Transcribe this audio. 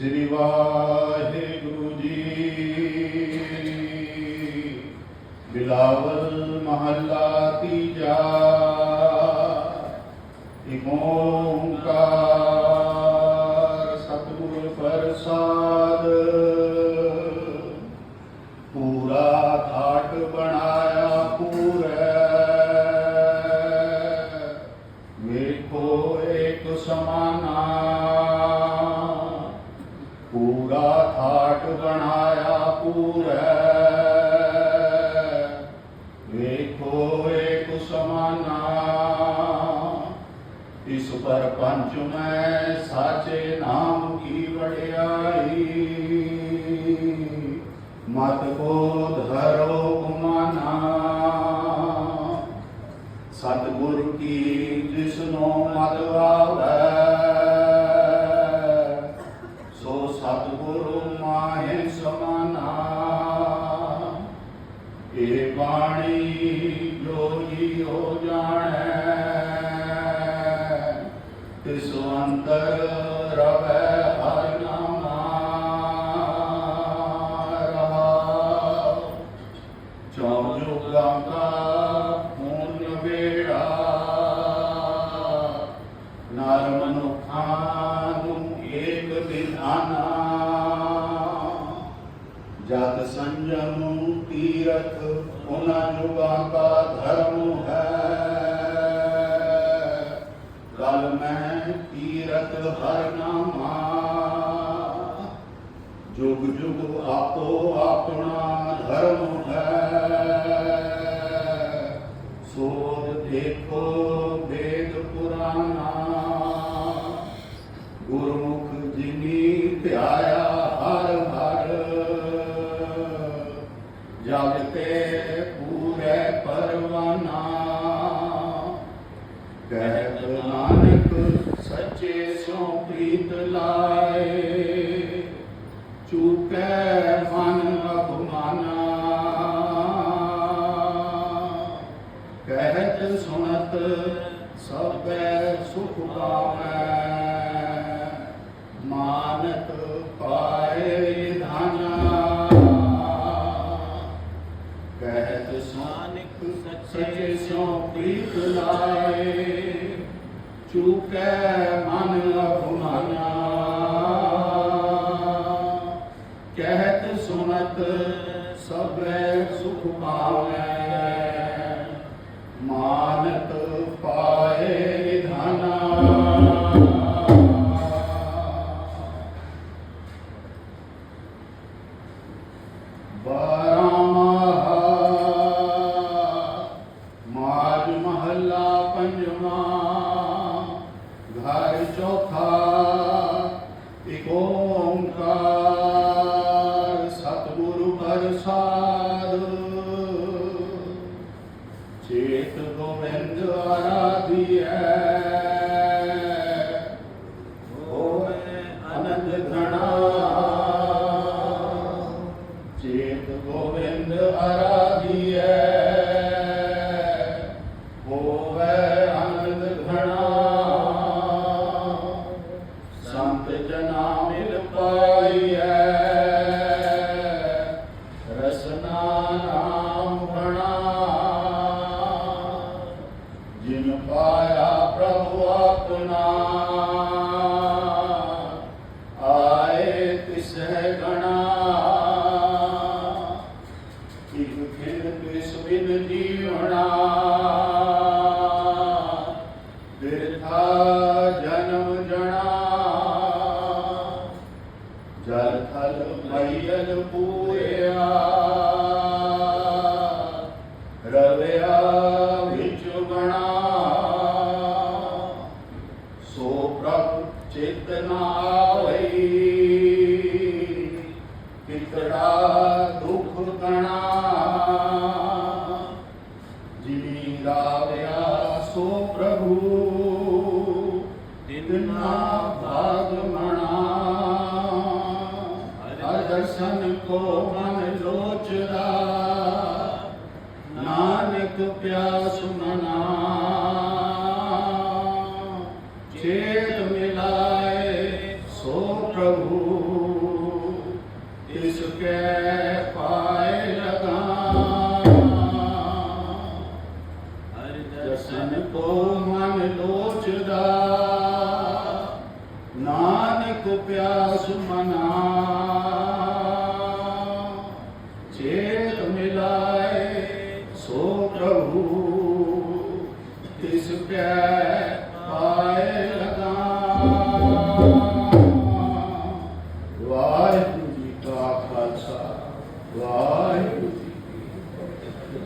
ਸ੍ਰੀ ਵਾਹਿਗੁਰੂ ਜੀ। ਬਿਲਾਵਲ ਮਹੱਲਾ ਤੀਜਾ। ਪੂਰਾ ਥਾਟ ਬਣਾਇਆ ਪੂਰੈ। ਵੇਖੋ ਇੱਕ ਸਮਾਨਾ ਇਸ ਪਰ ਪੰਚ ਮੈਂ ਸਾਚੇ ਨਾਮ ਕੀ ਵਡਿਆਈ। ਮਤ ਕੋ ਧਰੋ ਗੁਮਾਨਾ ਅੰਤਰ ਰਵੈ ਹਰਿ ਨਾਮਾ ਰਹਾਉ। ਚੌਂ ਜੁਗਾਂ ਕਾ ਪੂਰਨ ਵੇੜਾ। ਨਰ ਮਨੁੱਖਾਂ ਨੂੰ ਏਕ ਵਿਧਾਨਾ ਜਤ ਸੰਜਮ ਤੀਰਥ ਉਹਨਾਂ ਜੁਗਾਂ ਕਾ ਧਰਮ ਹੈ। ਗਲ ਮੈਂ ਤੀਰਥ ਹਰ ਨਾਮਾ। ਜੁਗ ਜੁਗ ਆਪੋ ਆਪਣਾ ਧਰਮ ਹੈ। ਸੋਧ ਦੇਖੋ ਵੇਦ ਪੁਰਾਣਾ। ਗੁਰਮੁਖ ਜਿਨੀ ਧਿਆਇਆ ਹਰ ਹਰ। ਜਗ ਤੇ ਪੂਰੇ ਪਰਵਾਨਾ। ਕਹਿਤ ਨਾਨਕ ਪ੍ਰੀਤ ਲਾਏ। ਚੁਕੈ ਮਨ ਅਭਮਾਨਾ ਕਹਿਤ ਸੁਣਤ ਸਭੈ ਸੁਖ ਪਾਵੈ। ਮਾਨਤ ਪਾਏ ਧਾਨਾ। ਕਹਿਤ ਸਾਨਿਕ ਸੱਚੇ ਸੋ ਪ੍ਰੀਤ ਲਾਏ। ਚੁਕੈ ਮਨ ਅਭਮਾਨਾ ਕਹਿਤ ਸੁਨਤ ਸਭੈ ਸੁਖ ਪਾਵੈ। ਮਾਨਤ ਪਾਏ ਧਨਾ ਬਾਰਾਮਾ ਮਾਜ ਮਹੱਲਾ ਪੰਜਵਾਂ। மனது கணா ਗਣਾ। ਇਕ ਖਿਲ ਕਿਸ ਬਿਨ ਜੀਵਣਾ। ਬਿਰਥਾ ਜਨਮ ਜਣਾ। ਜਲ ਥਲ ਮਈਲ ਪੂਰਿਆ। ਰਵਿਆ ਦੁਖ ਗਣਾ ਜਿਨੀ ਰਾਵਿਆ ਸੋ ਪ੍ਰਭੂ, ਤਿਨਾ ਭਾਗ ਮਣਾ। ਹਰ ਦਰਸ਼ਨ ਕੋ ਮਨ ਲੋਚਦਾ, ਨਾਨਕ ਪਿਆਸ ਮਨਾ। ਸੁਮਨਾ ਚੇਤ ਮਿਲਾਏ ਸੋ ਪ੍ਰਭੂ ਤਿਸ ਪਿਆਰ